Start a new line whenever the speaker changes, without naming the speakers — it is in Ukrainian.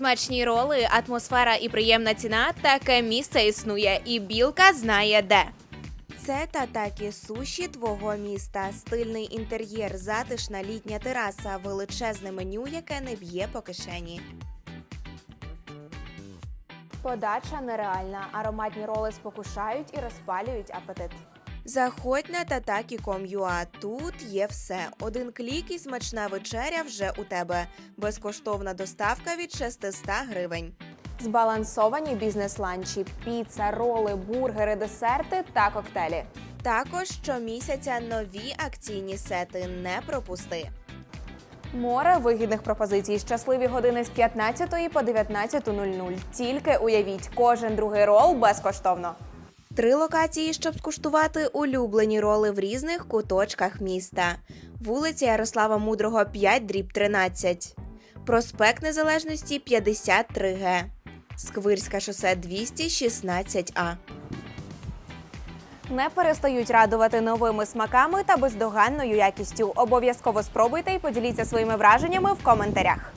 Смачні роли, атмосфера і приємна ціна. Таке місце існує, і білка знає де. Це татакі суші твого міста. Стильний інтер'єр, затишна літня тераса, величезне меню, яке не б'є по кишені. Подача нереальна. Ароматні роли спокушають і розпалюють апетит. Заходь на tataki.com.ua. Тут є все. Один клік і смачна вечеря вже у тебе. Безкоштовна доставка від 600 гривень. Збалансовані бізнес-ланчі, піца, роли, бургери, десерти та коктейлі. Також щомісяця нові акційні сети. Не пропусти. Море вигідних пропозицій. Щасливі години з 15 по 19.00. Тільки уявіть, кожен другий рол безкоштовно. Три локації, щоб скуштувати улюблені роли в різних куточках міста. Вулиця Ярослава Мудрого 5 дріб 13. Проспект Незалежності 53Г. Сквирське шосе 216А. Не перестають радувати новими смаками та бездоганною якістю. Обов'язково спробуйте і поділіться своїми враженнями в коментарях.